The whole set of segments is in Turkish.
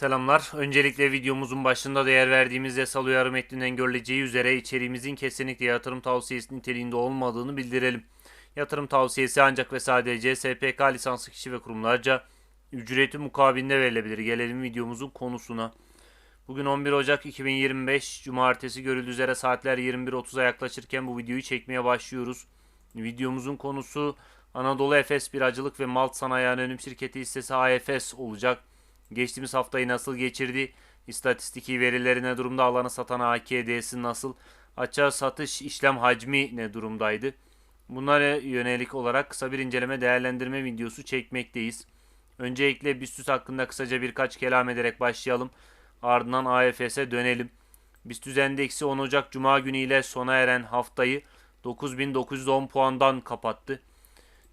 Selamlar. Öncelikle videomuzun başında değer verdiğimiz yasal uyarı metninden görüleceği üzere içeriğimizin kesinlikle yatırım tavsiyesi niteliğinde olmadığını bildirelim. Yatırım tavsiyesi ancak ve sadece SPK lisanslı kişi ve kurumlarca ücreti mukabilinde verilebilir. Gelelim videomuzun konusuna. Bugün 11 Ocak 2025 Cumartesi görüldüğü üzere saatler 21.30'a yaklaşırken bu videoyu çekmeye başlıyoruz. Videomuzun konusu Anadolu Efes Biracılık ve Malt Sanayi Anonim Şirketi hissesi AFS olacak. Geçtiğimiz haftayı nasıl geçirdi? İstatistiki verileri ne durumda? Alanı satan AKD'si nasıl? Açığa satış işlem hacmi ne durumdaydı? Bunlara yönelik olarak kısa bir inceleme değerlendirme videosu çekmekteyiz. Öncelikle BIST hakkında kısaca birkaç kelam ederek başlayalım. Ardından AFS'e dönelim. BIST endeksi 10 Ocak Cuma günü ile sona eren haftayı 9910 puandan kapattı.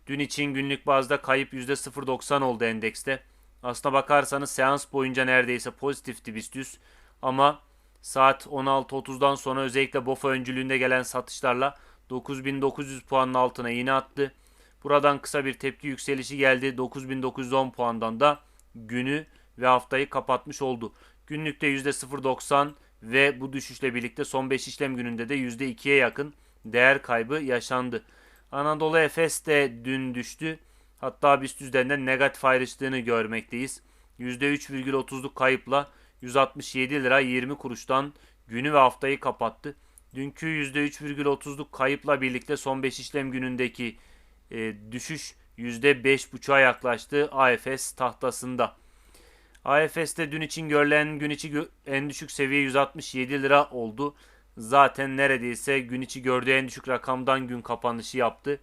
Dün için günlük bazda kayıp %0.90 oldu endekste. Aslına bakarsanız seans boyunca neredeyse pozitifti BIST ama saat 16.30'dan sonra özellikle BOFA öncülüğünde gelen satışlarla 9900 puanın altına iğne attı. Buradan kısa bir tepki yükselişi geldi. 9910 puandan da günü ve haftayı kapatmış oldu. Günlükte %0.90 ve bu düşüşle birlikte son 5 işlem gününde de %2'ye yakın değer kaybı yaşandı. Anadolu Efes de dün düştü. Hatta BIST üzerinden negatif ayrıştığını görmekteyiz. %3,30'luk kayıpla 167 lira 20 kuruştan günü ve haftayı kapattı. Dünkü %3,30'luk kayıpla birlikte son 5 işlem günündeki e, düşüş %5,5'a yaklaştı AFS tahtasında. AFS'te dün için görülen gün içi en düşük seviye 167 lira oldu. Zaten neredeyse gün içi gördüğü en düşük rakamdan gün kapanışı yaptı.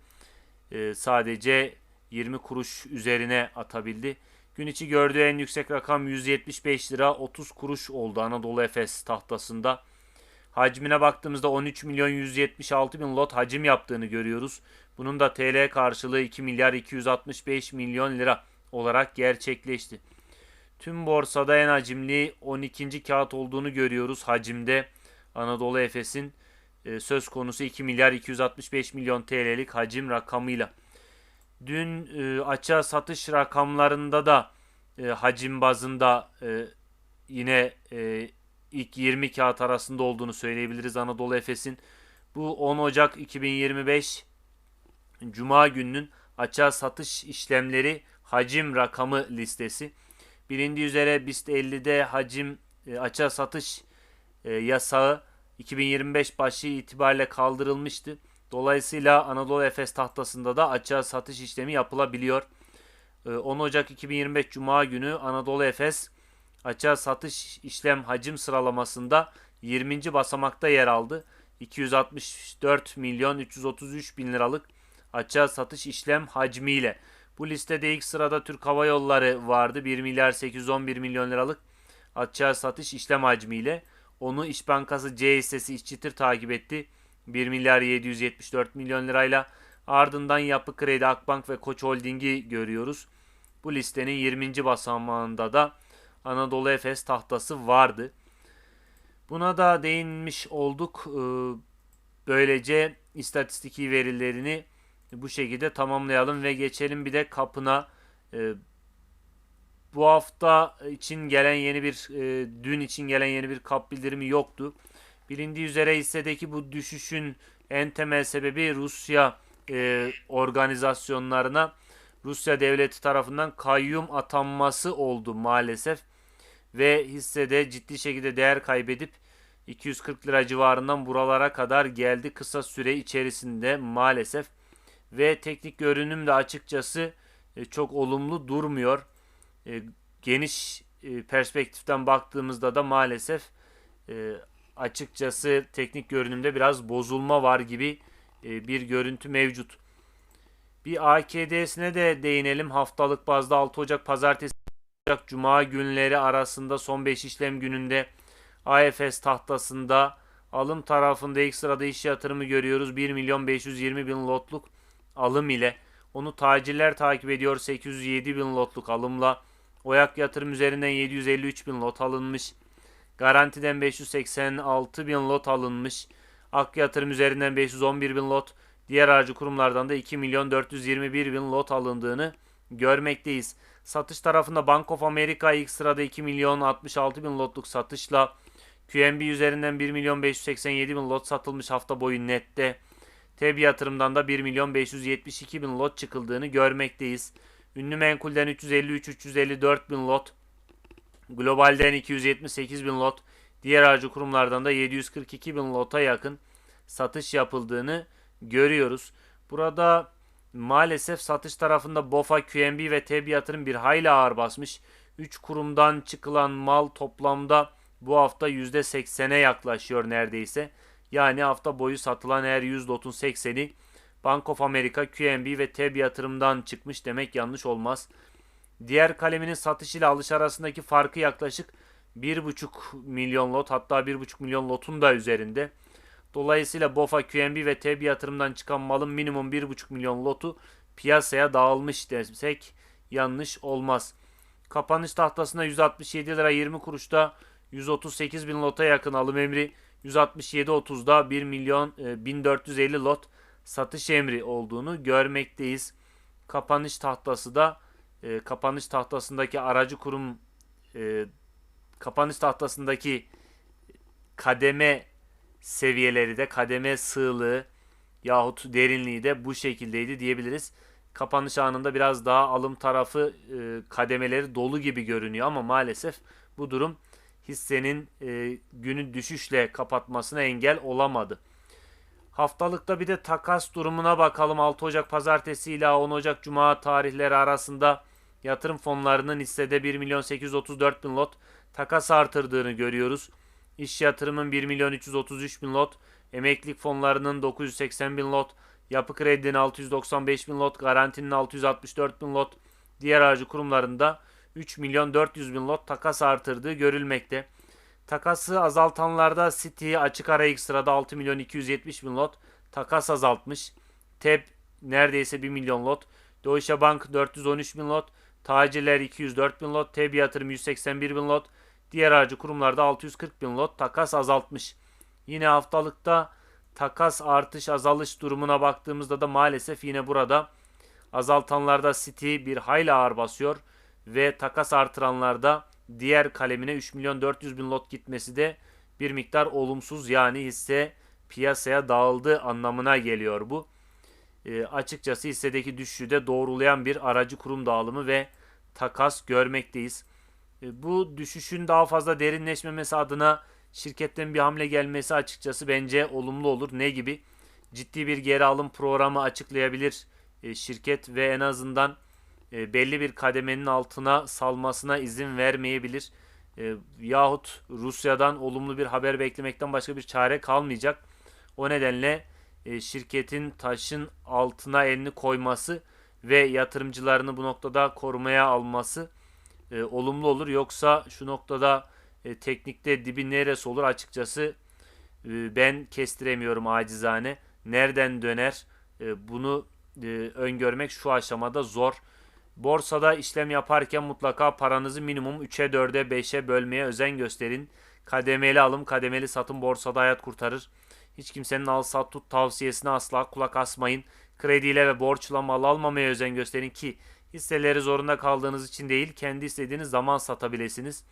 E, sadece 20 kuruş üzerine atabildi. Gün içi gördüğü en yüksek rakam 175 lira 30 kuruş oldu Anadolu Efes tahtasında. Hacmine baktığımızda 13 milyon 176 bin lot hacim yaptığını görüyoruz. Bunun da TL karşılığı 2 milyar 265 milyon lira olarak gerçekleşti. Tüm borsada en hacimli 12. kağıt olduğunu görüyoruz hacimde. Anadolu Efes'in e, söz konusu 2 milyar 265 milyon TL'lik hacim rakamıyla. Dün e, açığa satış rakamlarında da e, hacim bazında e, yine e, ilk 20 kağıt arasında olduğunu söyleyebiliriz Anadolu Efes'in. Bu 10 Ocak 2025 Cuma gününün açığa satış işlemleri hacim rakamı listesi. Bilindiği üzere BIST 50'de hacim e, açığa satış e, yasağı 2025 başı itibariyle kaldırılmıştı. Dolayısıyla Anadolu Efes tahtasında da açığa satış işlemi yapılabiliyor. Ee, 10 Ocak 2025 Cuma günü Anadolu Efes açığa satış işlem hacim sıralamasında 20. basamakta yer aldı. 264 milyon 333 bin liralık açığa satış işlem hacmiyle. Bu listede ilk sırada Türk Hava Yolları vardı. 1 milyar 811 milyon liralık açığa satış işlem hacmiyle. Onu İş Bankası C hissesi İşçitir takip etti. 1 milyar 774 milyon lirayla ardından Yapı Kredi, Akbank ve Koç Holding'i görüyoruz. Bu listenin 20. basamağında da Anadolu Efes tahtası vardı. Buna da değinmiş olduk. Ee, Böylece istatistiki verilerini bu şekilde tamamlayalım ve geçelim bir de kapına. Ee, Bu hafta için gelen yeni bir, e, dün için gelen yeni bir kap bildirimi yoktu. Bilindiği üzere hissedeki bu düşüşün en temel sebebi Rusya e, organizasyonlarına Rusya devleti tarafından kayyum atanması oldu maalesef. Ve hissede ciddi şekilde değer kaybedip 240 lira civarından buralara kadar geldi kısa süre içerisinde maalesef. Ve teknik görünüm de açıkçası e, çok olumlu durmuyor. E, geniş e, perspektiften baktığımızda da maalesef e, açıkçası teknik görünümde biraz bozulma var gibi e, bir görüntü mevcut. Bir AKD'sine de değinelim. Haftalık bazda 6 Ocak Pazartesi Ocak Cuma günleri arasında son 5 işlem gününde AFS tahtasında alım tarafında ilk sırada iş yatırımı görüyoruz. 1 milyon 520 bin lotluk alım ile. Onu tacirler takip ediyor 807 bin lotluk alımla. Oyak yatırım üzerinden 753 bin lot alınmış. Garantiden 586 bin lot alınmış. Ak yatırım üzerinden 511 bin lot. Diğer aracı kurumlardan da 2 milyon 421 bin lot alındığını görmekteyiz. Satış tarafında Bank of America ilk sırada 2 milyon 66 bin lotluk satışla QNB üzerinden 1 milyon 587 bin lot satılmış hafta boyu nette. TEB yatırımdan da 1 milyon 572 bin lot çıkıldığını görmekteyiz. Ünlü menkulden 353-354 bin lot, globalden 278 bin lot, diğer aracı kurumlardan da 742 bin lota yakın satış yapıldığını görüyoruz. Burada maalesef satış tarafında BOFA, QNB ve TEB yatırım bir hayli ağır basmış. 3 kurumdan çıkılan mal toplamda bu hafta %80'e yaklaşıyor neredeyse. Yani hafta boyu satılan her 100 lotun 80'i Bank of America, QNB ve TEB yatırımdan çıkmış demek yanlış olmaz. Diğer kaleminin satış ile alış arasındaki farkı yaklaşık 1,5 milyon lot hatta 1,5 milyon lotun da üzerinde. Dolayısıyla BOFA, QNB ve TEB yatırımdan çıkan malın minimum 1,5 milyon lotu piyasaya dağılmış desek yanlış olmaz. Kapanış tahtasında 167 lira 20 kuruşta 138 bin lota yakın alım emri 167.30'da 1 milyon e, 1450 lot satış emri olduğunu görmekteyiz. Kapanış tahtası da e, kapanış tahtasındaki aracı kurum e, kapanış tahtasındaki kademe seviyeleri de kademe sığlığı yahut derinliği de bu şekildeydi diyebiliriz. Kapanış anında biraz daha alım tarafı e, kademeleri dolu gibi görünüyor ama maalesef bu durum hissenin e, günü düşüşle kapatmasına engel olamadı. Haftalıkta bir de takas durumuna bakalım. 6 Ocak pazartesi ile 10 Ocak cuma tarihleri arasında yatırım fonlarının hissede 1 milyon 834 bin lot takas artırdığını görüyoruz. İş yatırımın 1 milyon 333 bin lot, emeklilik fonlarının 980 bin lot, yapı kredinin 695 bin lot, garantinin 664 bin lot, diğer aracı kurumlarında 3 milyon 400 bin lot takas artırdığı görülmekte. Takası azaltanlarda City açık ara ilk sırada 6 milyon 270 bin lot takas azaltmış. TEB neredeyse 1 milyon lot. Deutsche Bank 413 bin lot. Tacirler 204 bin lot. TEB yatırım 181 bin lot. Diğer aracı kurumlarda 640 bin lot takas azaltmış. Yine haftalıkta takas artış azalış durumuna baktığımızda da maalesef yine burada azaltanlarda City bir hayli ağır basıyor ve takas artıranlarda diğer kalemine 3 milyon 400 bin lot gitmesi de bir miktar olumsuz yani hisse piyasaya dağıldı anlamına geliyor bu. E, açıkçası hissedeki düşüşü de doğrulayan bir aracı kurum dağılımı ve takas görmekteyiz. E, bu düşüşün daha fazla derinleşmemesi adına şirketten bir hamle gelmesi açıkçası bence olumlu olur. Ne gibi? Ciddi bir geri alım programı açıklayabilir e, şirket ve en azından e, belli bir kademenin altına salmasına izin vermeyebilir. E, yahut Rusya'dan olumlu bir haber beklemekten başka bir çare kalmayacak. O nedenle e, şirketin taşın altına elini koyması ve yatırımcılarını bu noktada korumaya alması e, olumlu olur. Yoksa şu noktada e, teknikte dibi neresi olur açıkçası e, ben kestiremiyorum acizane. Nereden döner e, bunu e, öngörmek şu aşamada zor. Borsada işlem yaparken mutlaka paranızı minimum 3'e 4'e 5'e bölmeye özen gösterin. Kademeli alım, kademeli satım borsada hayat kurtarır. Hiç kimsenin al sat tut tavsiyesine asla kulak asmayın. Krediyle ve borçla mal almamaya özen gösterin ki hisseleri zorunda kaldığınız için değil kendi istediğiniz zaman satabilirsiniz.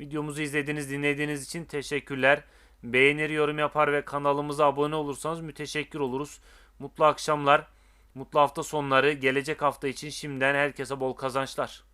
Videomuzu izlediğiniz dinlediğiniz için teşekkürler. Beğenir yorum yapar ve kanalımıza abone olursanız müteşekkir oluruz. Mutlu akşamlar. Mutlu hafta sonları. Gelecek hafta için şimdiden herkese bol kazançlar.